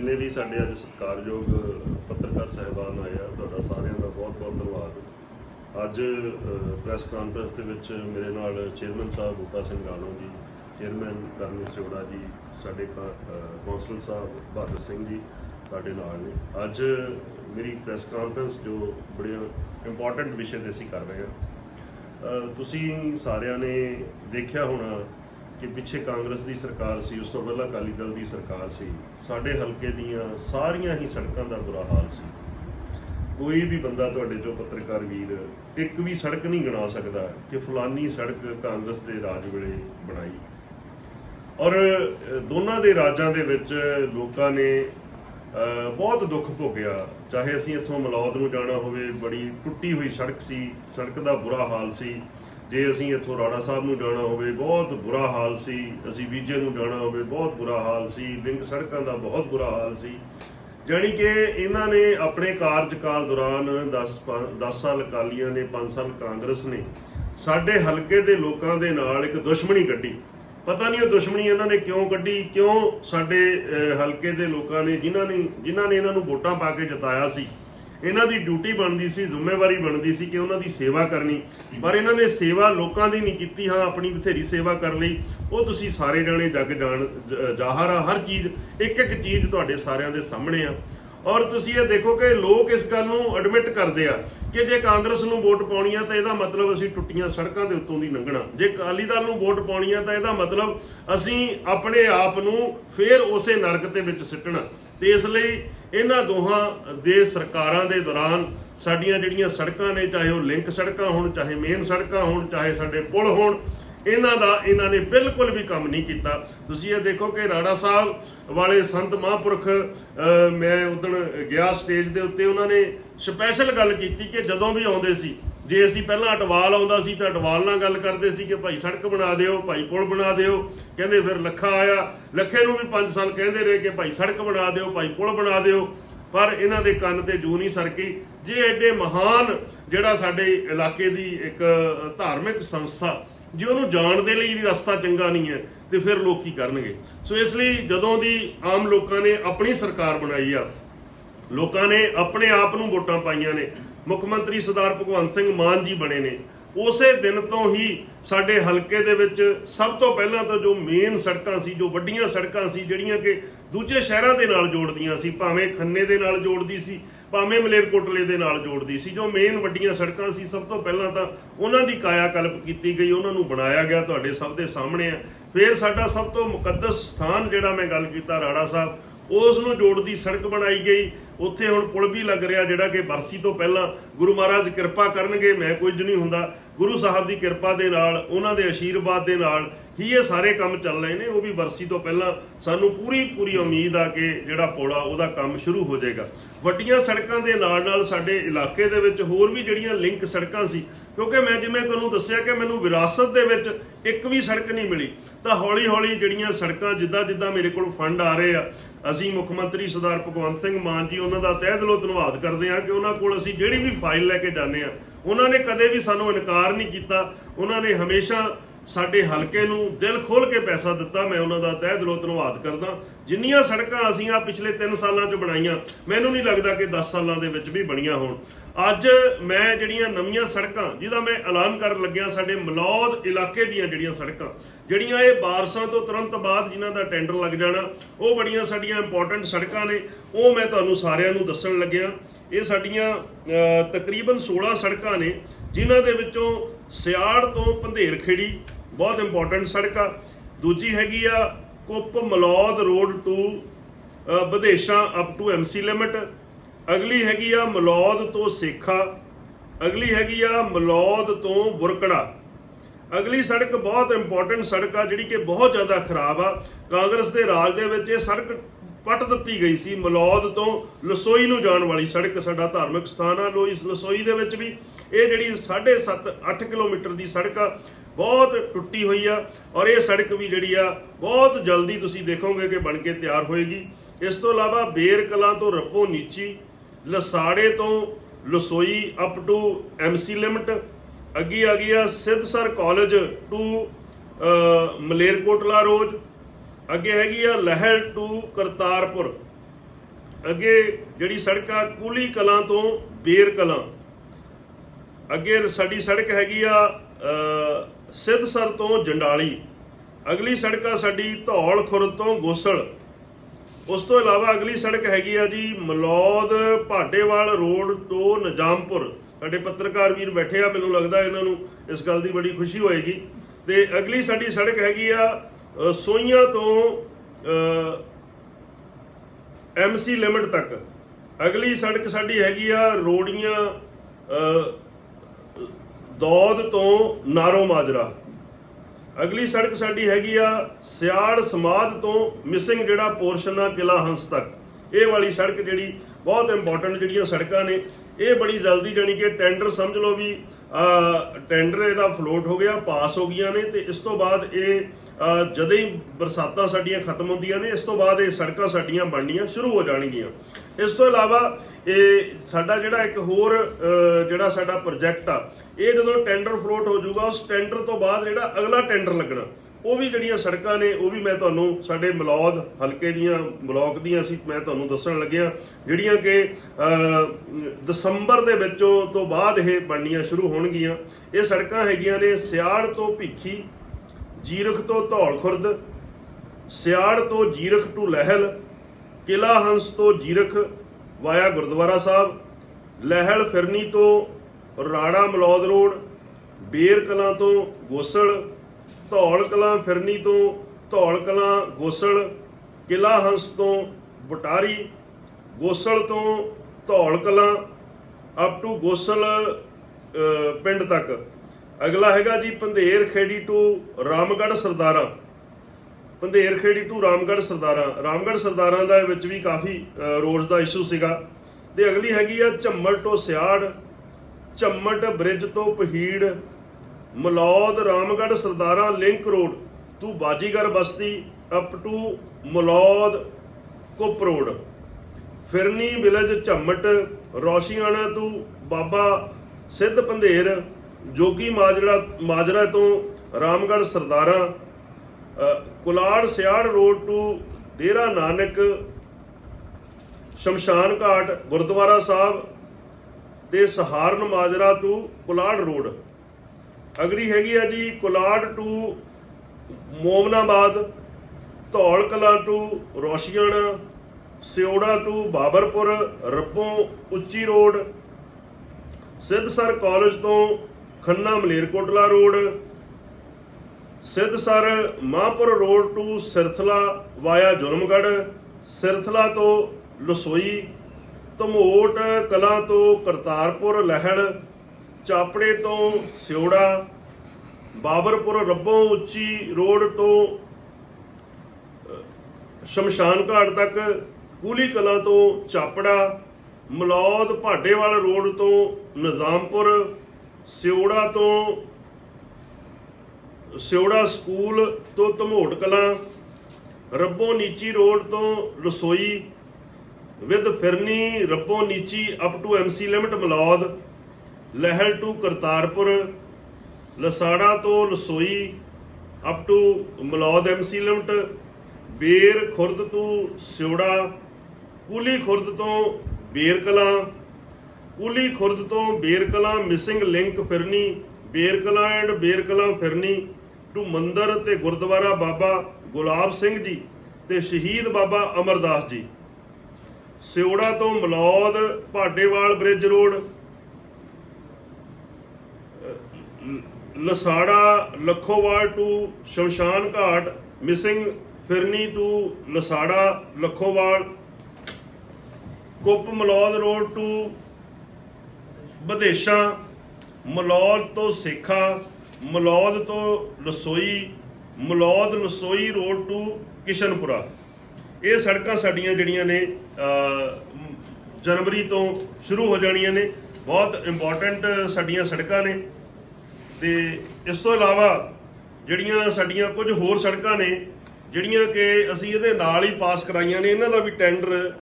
ਜਿੰਨੇ ਵੀ ਸਾਡੇ ਅੱਜ ਸਤਿਕਾਰਯੋਗ ਪੱਤਰਕਾਰ ਸਹਿਬਾਨ ਆਏ ਆ, ਤੁਹਾਡਾ ਸਾਰਿਆਂ ਦਾ ਬਹੁਤ ਬਹੁਤ ਧੰਨਵਾਦ। ਅੱਜ ਪ੍ਰੈਸ ਕਾਨਫਰੰਸ ਦੇ ਵਿੱਚ ਮੇਰੇ ਨਾਲ ਚੇਅਰਮੈਨ ਸਾਹਿਬ ਬੂਟਾ ਸਿੰਘ ਗਾਲੋ ਜੀ ਚੇਅਰਮੈਨ ਕਰਨੀ ਸਿਵੜਾ ਜੀ, ਸਾਡੇ ਕਾ- ਕੌਂਸਲਰ ਸਾਹਿਬ ਬਹਾਦਰ ਸਿੰਘ ਜੀ ਸਾਡੇ ਨਾਲ ਨੇ। ਅੱਜ ਮੇਰੀ ਪ੍ਰੈਸ ਕਾਨਫਰੰਸ ਜੋ ਬੜੇ ਇੰਪੋਰਟੈਂਟ ਵਿਸ਼ੇ ਤੇ ਅਸੀਂ ਕਰ ਰਹੇ ਹਾਂ। ਤੁਸੀਂ ਸਾਰਿਆਂ ਨੇ ਦੇਖਿਆ ਹੋਣਾ ਕਿ ਪਿੱਛੇ ਕਾਂਗਰਸ ਦੀ ਸਰਕਾਰ ਸੀ, ਉਸ ਤੋਂ ਪਹਿਲਾਂ ਅਕਾਲੀ ਦਲ ਦੀ ਸਰਕਾਰ ਸੀ, ਸਾਡੇ ਹਲਕੇ ਦੀਆਂ ਸਾਰੀਆਂ ਹੀ ਸੜਕਾਂ ਦਾ ਬੁਰਾ ਹਾਲ ਸੀ। ਕੋਈ ਵੀ ਬੰਦਾ ਤੁਹਾਡੇ ਚੋਂ ਪੱਤਰਕਾਰ ਵੀਰ ਇੱਕ ਵੀ ਸੜਕ ਨਹੀਂ ਗਿਣਾ ਸਕਦਾ ਕਿ ਫਲਾਨੀ ਸੜਕ ਕਾਂਗਰਸ ਦੇ ਰਾਜ ਵੇਲੇ ਬਣਾਈ। ਔਰ ਦੋਨਾਂ ਦੇ ਰਾਜਾਂ ਦੇ ਵਿੱਚ ਲੋਕਾਂ ਨੇ ਬਹੁਤ ਦੁੱਖ ਭੋਗਿਆ। ਚਾਹੇ ਅਸੀਂ ਇੱਥੋਂ ਮਲੌਦ ਨੂੰ ਜਾਣਾ ਹੋਵੇ, ਬੜੀ ਟੁੱਟੀ ਹੋਈ ਸੜਕ ਸੀ, ਸੜਕ ਦਾ ਬੁਰਾ ਹਾਲ ਸੀ। ਜੇ ਅਸੀਂ ਇੱਥੋਂ ਰਾੜਾ ਸਾਹਿਬ ਨੂੰ ਜਾਣਾ ਹੋਵੇ, ਬਹੁਤ ਬੁਰਾ ਹਾਲ ਸੀ। ਅਸੀਂ ਵੀਜੇ ਨੂੰ ਜਾਣਾ ਹੋਵੇ, ਬਹੁਤ ਬੁਰਾ ਹਾਲ ਸੀ। ਲਿੰਕ ਸੜਕਾਂ ਦਾ ਬਹੁਤ ਬੁਰਾ ਹਾਲ ਸੀ। ਜਾਣੀ ਕਿ ਇਹਨਾਂ ਨੇ ਆਪਣੇ ਕਾਰਜਕਾਲ ਦੌਰਾਨ 10 10 ਸਾਲ ਅਕਾਲੀਆਂ ਨੇ 5 ਸਾਲ ਕਾਂਗਰਸ ਨੇ, ਸਾਡੇ ਹਲਕੇ ਦੇ ਲੋਕਾਂ ਦੇ ਨਾਲ ਇੱਕ ਦੁਸ਼ਮਣੀ ਕੱਢੀ। ਪਤਾ ਨਹੀਂ ਉਹ ਦੁਸ਼ਮਣੀ ਇਹਨਾਂ ਨੇ ਕਿਉਂ ਕੱਢੀ, ਕਿਉਂ ਸਾਡੇ ਹਲਕੇ ਦੇ ਲੋਕਾਂ ਨੇ ਜਿਨ੍ਹਾਂ ਨੇ ਜਿਨ੍ਹਾਂ ਨੇ ਇਹਨਾਂ ਨੂੰ ਵੋਟਾਂ ਪਾ ਕੇ ਜਿਤਾਇਆ ਸੀ। ਇਹਨਾਂ ਦੀ ਡਿਊਟੀ ਬਣਦੀ ਸੀ, ਜ਼ਿੰਮੇਵਾਰੀ ਬਣਦੀ ਸੀ ਕਿ ਉਹਨਾਂ ਦੀ ਸੇਵਾ ਕਰਨੀ। ਪਰ ਇਹਨਾਂ ਨੇ ਸੇਵਾ ਲੋਕਾਂ ਦੀ ਨਹੀਂ ਕੀਤੀ, ਹਾਂ, ਆਪਣੀ ਬਥੇਰੀ ਸੇਵਾ ਕਰ ਲਈ। ਉਹ ਤੁਸੀਂ ਸਾਰੇ ਜਾਣੇ ਜੱਗ ਜਾਣ ਜ਼ਾਹਰ ਆ, ਹਰ ਚੀਜ਼ ਇੱਕ ਇੱਕ ਚੀਜ਼ ਤੁਹਾਡੇ ਸਾਰਿਆਂ ਦੇ ਸਾਹਮਣੇ ਆ। ਔਰ ਤੁਸੀਂ ਇਹ ਦੇਖੋ ਕਿ ਲੋਕ ਇਸ ਗੱਲ ਨੂੰ ਐਡਮਿਟ ਕਰਦੇ ਆ ਕਿ ਜੇ ਕਾਂਗਰਸ ਨੂੰ ਵੋਟ ਪਾਉਣੀ ਆ ਤਾਂ ਇਹਦਾ ਮਤਲਬ ਅਸੀਂ ਟੁੱਟੀਆਂ ਸੜਕਾਂ ਦੇ ਉੱਤੋਂ ਦੀ ਲੰਘਣਾ। ਜੇ ਅਕਾਲੀ ਦਲ ਨੂੰ ਵੋਟ ਪਾਉਣੀ ਆ ਤਾਂ ਇਹਦਾ ਮਤਲਬ ਅਸੀਂ ਆਪਣੇ ਆਪ ਨੂੰ ਫੇਰ ਉਸੇ ਨਰਕ ਦੇ ਵਿੱਚ ਸਿੱਟਣਾ। ਤੇ ਇਸ ਲਈ ਇਹਨਾਂ ਦੋਹਾਂ ਦੇ ਸਰਕਾਰਾਂ ਦੇ ਦੌਰਾਨ ਸਾਡੀਆਂ ਜਿਹੜੀਆਂ ਸੜਕਾਂ ਨੇ, ਚਾਹੇ ਉਹ ਲਿੰਕ ਸੜਕਾਂ ਹੋਣ, ਚਾਹੇ ਮੇਨ ਸੜਕਾਂ ਹੋਣ, ਚਾਹੇ ਸਾਡੇ ਪੁਲ ਹੋਣ, ਇਹਨਾਂ ਦਾ, ਇਹਨਾਂ ਨੇ ਬਿਲਕੁਲ ਵੀ ਕੰਮ ਨਹੀਂ ਕੀਤਾ। ਤੁਸੀਂ ਇਹ ਦੇਖੋ ਕਿ ਰਾੜਾ ਸਾਹਿਬ ਵਾਲੇ ਸੰਤ ਮਹਾਂਪੁਰਖ ਮੈਂ ਉਦੋਂ ਗਿਆ ਸਟੇਜ ਦੇ ਉੱਤੇ, ਉਹਨਾਂ ਨੇ ਸਪੈਸ਼ਲ ਗੱਲ ਕੀਤੀ ਕਿ ਜਦੋਂ ਵੀ ਆਉਂਦੇ ਸੀ ਜੇ ਅਸੀਂ ਪਹਿਲਾਂ ਅਟਵਾਲ ਆਉਂਦਾ ਸੀ ਤਾਂ ਅਟਵਾਲ ਨਾਲ ਗੱਲ ਕਰਦੇ ਸੀ ਕਿ ਭਾਈ ਸੜਕ ਬਣਾ ਦਿਓ, ਭਾਈ ਪੁਲ ਬਣਾ ਦਿਓ। ਕਹਿੰਦੇ ਫਿਰ ਲੱਖਾ ਆਇਆ। ਲੱਖੇ ਨੂੰ ਵੀ 5 ਸਾਲ ਕਹਿੰਦੇ ਰਹੇ ਕਿ ਭਾਈ ਸੜਕ ਬਣਾ ਦਿਓ, ਭਾਈ ਪੁਲ ਬਣਾ ਦਿਓ। ਪਰ ਇਹਨਾਂ ਦੇ ਕੰਨ ਤੇ ਜੂ ਨਹੀਂ ਸਰਕੀ। ਜੇ ਐਡੇ ਮਹਾਨ ਜਿਹੜਾ ਸਾਡੇ ਇਲਾਕੇ ਦੀ ਇੱਕ ਧਾਰਮਿਕ ਸੰਸਥਾ, ਜੇ ਉਹਨੂੰ ਜਾਣ ਦੇ ਲਈ ਵੀ ਰਸਤਾ ਚੰਗਾ ਨਹੀਂ ਹੈ, ਤੇ ਫਿਰ ਲੋਕ ਕੀ ਕਰਨਗੇ? ਸੋ ਇਸ ਲਈ ਜਦੋਂ ਦੀ ਆਮ ਲੋਕਾਂ ਨੇ ਆਪਣੀ ਸਰਕਾਰ ਬਣਾਈ ਆ, ਲੋਕਾਂ ਨੇ ਆਪਣੇ ਆਪ ਨੂੰ ਵੋਟਾਂ ਪਾਈਆਂ ਨੇ ਮੁੱਖ ਮੰਤਰੀ ਸਰਦਾਰ ਭਗਵੰਤ ਸਿੰਘ ਮਾਨ ਜੀ ਬਣੇ ਨੇ। ਉਸੇ ਦਿਨ ਤੋਂ ਹੀ ਸਾਡੇ ਹਲਕੇ ਦੇ ਵਿੱਚ ਸਭ ਤੋਂ ਪਹਿਲਾਂ ਤਾਂ ਜੋ ਮੇਨ ਸੜਕਾਂ ਸੀ, ਜੋ ਵੱਡੀਆਂ ਸੜਕਾਂ ਸੀ, ਜਿਹੜੀਆਂ ਕਿ ਦੂਜੇ ਸ਼ਹਿਰਾਂ ਦੇ ਨਾਲ ਜੋੜਦੀਆਂ ਸੀ, ਭਾਵੇਂ ਖੰਨੇ ਦੇ ਨਾਲ ਜੋੜਦੀ ਸੀ, ਭਾਵੇਂ ਮਲੇਰਕੋਟਲੇ ਦੇ ਨਾਲ ਜੋੜਦੀ ਸੀ, ਜੋ ਮੇਨ ਵੱਡੀਆਂ ਸੜਕਾਂ ਸੀ, ਸਭ ਤੋਂ ਪਹਿਲਾਂ ਤਾਂ ਉਹਨਾਂ ਦੀ ਕਾਇਆ ਕਲਪ ਕੀਤੀ ਗਈ, ਉਹਨਾਂ ਨੂੰ ਬਣਾਇਆ ਗਿਆ ਤੁਹਾਡੇ ਸਭ ਦੇ ਸਾਹਮਣੇ ਆ ਫਿਰ ਸਾਡਾ ਸਭ ਤੋਂ ਮੁਕੱਦਸ ਸਥਾਨ ਜਿਹੜਾ ਮੈਂ ਗੱਲ ਕੀਤਾ ਰਾੜਾ ਸਾਹਿਬ, ਉਸ ਨੂੰ ਜੋੜਦੀ ਸੜਕ ਬਣਾਈ ਗਈ। ਉੱਥੇ ਹੁਣ ਪੁਲ ਵੀ ਲੱਗ ਰਿਹਾ ਜਿਹੜਾ ਕਿ ਬਰਸੀ ਤੋਂ ਪਹਿਲਾਂ ਗੁਰੂ ਮਹਾਰਾਜ ਕਿਰਪਾ ਕਰਨਗੇ ਮੈਂ ਕੁਝ ਨਹੀਂ ਹੁੰਦਾ। ਗੁਰੂ ਸਾਹਿਬ ਦੀ ਕਿਰਪਾ ਦੇ ਨਾਲ, ਉਹਨਾਂ ਦੇ ਆਸ਼ੀਰਵਾਦ ਦੇ ਨਾਲ ਹੀ ਇਹ ਸਾਰੇ ਕੰਮ ਚੱਲ ਰਹੇ ਨੇ, ਉਹ ਵੀ ਬਰਸੀ ਤੋਂ ਪਹਿਲਾਂ ਸਾਨੂੰ ਪੂਰੀ ਪੂਰੀ ਉਮੀਦ ਆ ਕਿ ਜਿਹੜਾ ਪੁਲ ਆ ਉਹਦਾ ਕੰਮ ਸ਼ੁਰੂ ਹੋ ਜਾਏਗਾ। ਵੱਡੀਆਂ ਸੜਕਾਂ ਦੇ ਨਾਲ ਨਾਲ ਸਾਡੇ ਇਲਾਕੇ ਦੇ ਵਿੱਚ ਹੋਰ ਵੀ ਜਿਹੜੀਆਂ ਲਿੰਕ ਸੜਕਾਂ ਸੀ, ਕਿਉਂਕਿ ਮੈਂ ਜਿਵੇਂ ਤੁਹਾਨੂੰ ਦੱਸਿਆ ਕਿ ਮੈਨੂੰ ਵਿਰਾਸਤ ਦੇ ਵਿੱਚ ਇੱਕ ਵੀ ਸੜਕ ਨਹੀਂ ਮਿਲੀ, ਤਾਂ ਹੌਲੀ ਹੌਲੀ ਜਿਹੜੀਆਂ ਸੜਕਾਂ ਜਿੱਦਾਂ ਜਿੱਦਾਂ ਮੇਰੇ ਕੋਲ ਫੰਡ ਆ ਰਹੇ ਆ, ਅਸੀਂ ਮੁੱਖ ਮੰਤਰੀ ਸਰਦਾਰ ਭਗਵੰਤ ਸਿੰਘ ਮਾਨ ਜੀ ਉਹਨਾਂ ਦਾ ਤਹਿ ਦਿਲੋਂ ਧੰਨਵਾਦ ਕਰਦੇ ਹਾਂ ਕਿ ਉਹਨਾਂ ਕੋਲ ਅਸੀਂ ਜਿਹੜੀ ਵੀ ਫਾਈਲ ਲੈ ਕੇ ਜਾਂਦੇ ਆ ਉਹਨਾਂ ਨੇ ਕਦੇ ਵੀ ਸਾਨੂੰ ਇਨਕਾਰ ਨਹੀਂ ਕੀਤਾ, ਉਹਨਾਂ ਨੇ ਹਮੇਸ਼ਾ ਸਾਡੇ ਹਲਕੇ ਨੂੰ ਦਿਲ ਖੋਲ ਕੇ ਪੈਸਾ ਦਿੱਤਾ, ਮੈਂ ਉਹਨਾਂ ਦਾ ਤਹਿ ਦਿਲੋਂ ਧੰਨਵਾਦ ਕਰਦਾ। ਜਿੰਨੀਆਂ ਸੜਕਾਂ ਅਸੀਂ ਆ ਪਿਛਲੇ 3 ਸਾਲਾਂ 'ਚ ਬਣਾਈਆਂ, ਮੈਨੂੰ ਨਹੀਂ ਲੱਗਦਾ ਕਿ 10 ਸਾਲਾਂ ਦੇ ਵਿੱਚ ਵੀ ਬਣੀਆਂ ਹੋਣ। ਅੱਜ ਮੈਂ ਜਿਹੜੀਆਂ ਨਵੀਆਂ ਸੜਕਾਂ, ਜਿਹਦਾ ਮੈਂ ਐਲਾਨ ਕਰਨ ਲੱਗਿਆ, ਸਾਡੇ ਮਲੌਦ ਇਲਾਕੇ ਦੀਆਂ ਜਿਹੜੀਆਂ ਸੜਕਾਂ, ਜਿਹੜੀਆਂ ਇਹ ਬਾਰਸਾਂ ਤੋਂ ਤੁਰੰਤ ਬਾਅਦ ਜਿਨ੍ਹਾਂ ਦਾ ਟੈਂਡਰ ਲੱਗ ਜਾਣਾ, ਉਹ ਬੜੀਆਂ ਸਾਡੀਆਂ ਇੰਪੋਰਟੈਂਟ ਸੜਕਾਂ ਨੇ, ਉਹ ਮੈਂ ਤੁਹਾਨੂੰ ਸਾਰਿਆਂ ਨੂੰ ਦੱਸਣ ਲੱਗਿਆ। ਇਹ ਸਾਡੀਆਂ ਤਕਰੀਬਨ 16 ਸੜਕਾਂ ਨੇ, ਜਿਨ੍ਹਾਂ ਦੇ ਵਿੱਚੋਂ ਸਿਆੜ ਤੋਂ ਪੰਧੇਰਖੇੜੀ ਬਹੁਤ ਇੰਪੋਰਟੈਂਟ ਸੜਕ ਆ। ਦੂਜੀ ਹੈਗੀ ਆ Kup Malaud road to Videshan up to MC limit ਅਗਲੀ ਹੈਗੀ ਆ ਮਲੌਦ ਤੋਂ ਸੇਖਾ। ਅਗਲੀ ਹੈਗੀ ਆ ਮਲੌਦ ਤੋਂ ਬੁਰਕੜਾ। ਅਗਲੀ ਸੜਕ ਬਹੁਤ ਇੰਪੋਰਟੈਂਟ ਸੜਕ ਆ, ਜਿਹੜੀ ਕਿ ਬਹੁਤ ਜ਼ਿਆਦਾ ਖਰਾਬ ਆ। ਕਾਂਗਰਸ ਦੇ ਰਾਜ ਦੇ ਵਿੱਚ ਇਹ ਸੜਕ ਪੱਟ ਦਿੱਤੀ ਗਈ ਸੀ। ਮਲੌਦ ਤੋਂ ਲਸੋਈ ਨੂੰ ਜਾਣ ਵਾਲੀ ਸੜਕ ਸਾਡਾ ਧਾਰਮਿਕ ਸਥਾਨ ਆ। ਲੋਈ ਲਸੋਈ ਦੇ ਵਿੱਚ ਵੀ ਇਹ ਜਿਹੜੀ 7.5 8 ਕਿਲੋਮੀਟਰ ਦੀ ਸੜਕ ਆ, ਬਹੁਤ ਟੁੱਟੀ ਹੋਈ ਆ ਔਰ ਇਹ ਸੜਕ ਵੀ ਜਿਹੜੀ ਆ, ਬਹੁਤ ਜਲਦੀ ਤੁਸੀਂ ਦੇਖੋਗੇ ਕਿ ਬਣ ਕੇ ਤਿਆਰ ਹੋਏਗੀ। ਇਸ ਤੋਂ ਇਲਾਵਾ ਬੇਰ ਕਲਾਂ ਤੋਂ ਰੱਪੋ ਨੀਚੀ, ਲਸਾੜੇ ਤੋਂ Lasoi up to MC limit ਅੱਗੇ ਆ ਗਈ ਆ Sidhsar college to Malerkotla road ਅੱਗੇ ਹੈਗੀ ਆ ਲਹਿਰ ਟੂ ਕਰਤਾਰਪੁਰ। ਅੱਗੇ ਜਿਹੜੀ ਸੜਕ ਆ ਕੂਲੀ ਕਲਾਂ ਤੋਂ ਬੇਰ ਕਲਾਂ। ਅੱਗੇ ਸਾਡੀ ਸੜਕ ਹੈਗੀ ਆ ਸਿੱਧਸਰ ਤੋਂ ਜੰਡਾਲੀ। ਅਗਲੀ ਸੜਕ ਆ ਸਾਡੀ ਧੌਲ ਖੁਰਦ ਤੋਂ ਗੋਸਲ। ਉਸ ਤੋਂ ਇਲਾਵਾ ਅਗਲੀ ਸੜਕ ਹੈਗੀ ਆ ਜੀ ਮਲੌਦ ਭਾਡੇਵਾਲ ਰੋਡ ਤੋਂ ਨਿਜ਼ਾਮਪੁਰ। ਸਾਡੇ ਪੱਤਰਕਾਰ ਵੀਰ ਬੈਠੇ ਆ, ਮੈਨੂੰ ਲੱਗਦਾ ਇਹਨਾਂ ਨੂੰ ਇਸ ਗੱਲ ਦੀ ਬੜੀ ਖੁਸ਼ੀ ਹੋਏਗੀ। ਤੇ ਅਗਲੀ ਸਾਡੀ ਸੜਕ ਹੈਗੀ ਆ ਸੋਈਆਂ ਤੋਂ ਐਮਸੀ ਲਿਮਟ ਤੱਕ। ਅਗਲੀ ਸੜਕ ਸਾਡੀ ਹੈਗੀ ਆ ਰੋੜੀਆਂ ਦੌਦ ਤੋਂ ਨਾਰੋ ਮਾਜਰਾ। ਅਗਲੀ ਸੜਕ ਸਾਡੀ ਹੈਗੀ ਆ ਸਿਆੜ ਸਮਾਧ ਤੋਂ ਮਿਸਿੰਗ ਜਿਹੜਾ ਪੋਰਸ਼ਨ ਆ ਕਿਲਾ ਹੰਸ ਤੱਕ। ਇਹ ਵਾਲੀ ਸੜਕ ਜਿਹੜੀ ਬਹੁਤ ਇੰਪੋਰਟੈਂਟ ਜਿਹੜੀਆਂ ਸੜਕਾਂ ਨੇ, ਇਹ ਬੜੀ ਜਲਦੀ ਜਾਣੀ ਕਿ ਟੈਂਡਰ ਸਮਝ ਲਓ ਵੀ ਟੈਂਡਰ ਇਹਦਾ ਫਲੋਟ ਹੋ ਗਿਆ ਪਾਸ ਹੋ ਗਈਆਂ ਨੇ ਤੇ ਇਸ ਤੋਂ ਬਾਅਦ ਇਹ ਜਦੋਂ ਹੀ ਬਰਸਾਤਾਂ ਸਾਡੀਆਂ ਖਤਮ ਹੁੰਦੀਆਂ ਨੇ, ਇਸ ਤੋਂ ਬਾਅਦ ਇਹ ਸੜਕਾਂ ਸਾਡੀਆਂ ਬਣਨੀਆਂ ਸ਼ੁਰੂ ਹੋ ਜਾਣਗੀਆਂ। ਇਸ ਤੋਂ ਇਲਾਵਾ ਇਹ ਸਾਡਾ ਜਿਹੜਾ ਇੱਕ ਹੋਰ ਜਿਹੜਾ ਸਾਡਾ ਪ੍ਰੋਜੈਕਟ ਆ, ਇਹ ਜਦੋਂ ਟੈਂਡਰ ਫਲੋਟ ਹੋ ਜਾਊਗਾ, ਉਸ ਟੈਂਡਰ ਤੋਂ ਬਾਅਦ ਜਿਹੜਾ ਅਗਲਾ ਟੈਂਡਰ ਲੱਗਣਾ, ਉਹ ਵੀ ਜਿਹੜੀਆਂ ਸੜਕਾਂ ਨੇ, ਉਹ ਵੀ ਮੈਂ ਤੁਹਾਨੂੰ ਸਾਡੇ ਮਲੌਦ ਹਲਕੇ ਦੀਆਂ ਬਲਾਕ ਦੀਆਂ ਅਸੀਂ, ਮੈਂ ਤੁਹਾਨੂੰ ਦੱਸਣ ਲੱਗਿਆ, ਜਿਹੜੀਆਂ ਕਿ ਦਸੰਬਰ ਦੇ ਵਿੱਚੋਂ ਤੋਂ ਬਾਅਦ ਇਹ ਬਣਨੀਆਂ ਸ਼ੁਰੂ ਹੋਣਗੀਆਂ। ਇਹ ਸੜਕਾਂ ਹੈਗੀਆਂ ਨੇ ਸਿਆੜ ਤੋਂ ਭਿੱਖੀ ਜੀਰਖ ਤੋਂ ਧੌਲ ਖੁਰਦ, ਸਿਆੜ ਤੋਂ ਜੀਰਖ ਟੂ ਲਹਿਲ, ਕਿਲਾ ਹੰਸ ਤੋਂ ਜੀਰਖ ਵਾਇਆ ਗੁਰਦੁਆਰਾ ਸਾਹਿਬ, ਲਹਿਲ ਫਿਰਨੀ ਤੋਂ ਰਾੜਾ ਮਲੌਦ ਰੋਡ, ਬੇਰ ਕਲਾਂ ਤੋਂ ਗੋਸਲ, ਧੌਲ ਕਲਾਂ ਫਿਰਨੀ ਤੋਂ ਧੌਲ ਕਲਾਂ ਗੋਸਲ, ਕਿਲਾ ਹੰਸ ਤੋਂ ਬਟਾਰੀ ਗੋਸਲ ਤੋਂ ਧੌਲ ਕਲਾਂ ਅਪ ਟੂ ਗੋਸਲ ਪਿੰਡ ਤੱਕ। ਅਗਲਾ ਹੈਗਾ ਜੀ ਪੰਧੇਰ ਖੇੜੀ ਟੂ ਰਾਮਗੜ੍ਹ ਸਰਦਾਰਾਂ। ਪੰਧੇਰ ਖੇੜੀ ਟੂ ਰਾਮਗੜ੍ਹ ਸਰਦਾਰਾਂ। ਰਾਮਗੜ੍ਹ ਸਰਦਾਰਾਂ ਦਾ ਵਿੱਚ ਵੀ ਕਾਫੀ ਰੋਡ ਦਾ ਇਸ਼ੂ ਸੀਗਾ। ਤੇ ਅਗਲੀ ਹੈਗੀ ਆ ਝੰਮੜ ਤੋਂ ਸਿਆੜ, ਝੰਮਟ ਬ੍ਰਿਜ ਤੋਂ Paheer, Malaud Ramgarh Sardaran link road. To Bazigar Basti up to Malaud Kup road. ਫਿਰਨੀ village Jhammat, ਰੌਸ਼ੀਆਣਾ ਤੋਂ ਬਾਬਾ ਸਿੱਧ ਪੰਧੇਰ ਜੋਗੀ ਮਾਜਰਾ ਮਾਜਰਾ ਤੋਂ ਰਾਮਗੜ੍ਹ ਸਰਦਾਰਾ ਕੁਲਾੜ ਸਿਆੜ ਰੋਡ ਟੂ ਡੇਰਾ ਨਾਨਕ, ਸ਼ਮਸ਼ਾਨ ਘਾਟ, ਗੁਰਦੁਆਰਾ ਸਾਹਿਬ ਤੇ Saharan Majra to Kulaar road. ਅਗਲੀ ਹੈਗੀ ਆ ਜੀ Kularh to Momnabad Dhaul Kalan to Roshiana Siora to Babarpur, Rabon Uchi road, Sidhsar college ਤੋਂ Khanna Malerkotla road, Sidhsar Mahpur road to Sirthala via Jurmgarh Sirthala ਤੋਂ ਲਸੋਈ, ਧਮੋਟ ਕਲਾਂ ਤੋਂ ਕਰਤਾਰਪੁਰ ਲਹਿੜ, ਚਾਪੜੇ ਤੋਂ ਸਿਉੜਾ, ਬਾਬਰਪੁਰ ਰੱਬੋਂ ਉੱਚੀ ਰੋਡ ਤੋਂ ਸ਼ਮਸ਼ਾਨ ਘਾਟ ਤੱਕ, ਕੂਲੀ ਕਲਾਂ ਤੋਂ ਚਾਪੜਾ, ਮਲੌਦ ਭਾਡੇਵਾਲ ਰੋਡ ਤੋਂ ਨਿਜ਼ਾਮਪੁਰ ਸਿਉੜਾ ਤੋਂ, ਸਿਉੜਾ ਸਕੂਲ ਤੋਂ ਧਮੋਟ ਕਲਾਂ, ਰੱਬੋ ਨੀਚੀ ਰੋਡ ਤੋਂ Rasoi, with ਫਿਰਨੀ Rabon Neechi up to MC limit Malaud, Lehal to Kartarpur, Lasara ਤੋਂ Lasoi up to Malaud MC limit Ber Khurd ਤੋਂ ਸਿਉੜਾ, ਕੂਲੀ ਖੁਰਦ ਤੋਂ ਬੇਰ ਕਲਾਂ ਕੂਲੀ ਖੁਰਦ ਤੋਂ ਬੇਰਕਲਾ ਮਿਸਿੰਗ ਲਿੰਕ ਫਿਰਨੀ, ਬੇਰਕਲਾਂ ਐਂਡ ਬੇਰਕਲਾ ਫਿਰਨੀ ਟੂ ਮੰਦਰ ਤੇ ਗੁਰਦੁਆਰਾ ਬਾਬਾ ਗੁਲਾਬ ਸਿੰਘ ਜੀ ਤੇ ਸ਼ਹੀਦ ਬਾਬਾ ਅਮਰਦਾਸ ਜੀ। ਸਿਉੜਾ ਤੋਂ Malaud, Bhadewal bridge road Lasara, Lakhowal to ਸ਼ਮਸ਼ਾਨ ਘਾਟ, missing ਫਿਰਨੀ to Lasara, Lakhowal, Kup Malaud road to Videshan, Malaud ਤੋਂ ਸੇਖਾ, ਮਲੌਦ ਤੋਂ ਲਸੋਈ, ਮਲੌਦ ਲਸੋਈ ਰੋਡ ਟੂ ਕਿਸ਼ਨਪੁਰਾ। ਇਹ ਸੜਕਾਂ ਸਾਡੀਆਂ ਜਿਹੜੀਆਂ ਨੇ ਜਨਵਰੀ ਤੋਂ ਸ਼ੁਰੂ ਹੋ ਜਾਣੀਆਂ ਨੇ। ਬਹੁਤ ਇੰਪੋਰਟੈਂਟ ਸਾਡੀਆਂ ਸੜਕਾਂ ਨੇ। ਤੇ ਇਸ ਤੋਂ ਇਲਾਵਾ ਜਿਹੜੀਆਂ ਸਾਡੀਆਂ ਕੁਝ ਹੋਰ ਸੜਕਾਂ ਨੇ, ਜਿਹੜੀਆਂ ਕਿ ਅਸੀਂ ਇਹਦੇ ਨਾਲ ਹੀ ਪਾਸ ਕਰਾਈਆਂ ਨੇ, ਇਹਨਾਂ ਦਾ ਵੀ ਟੈਂਡਰ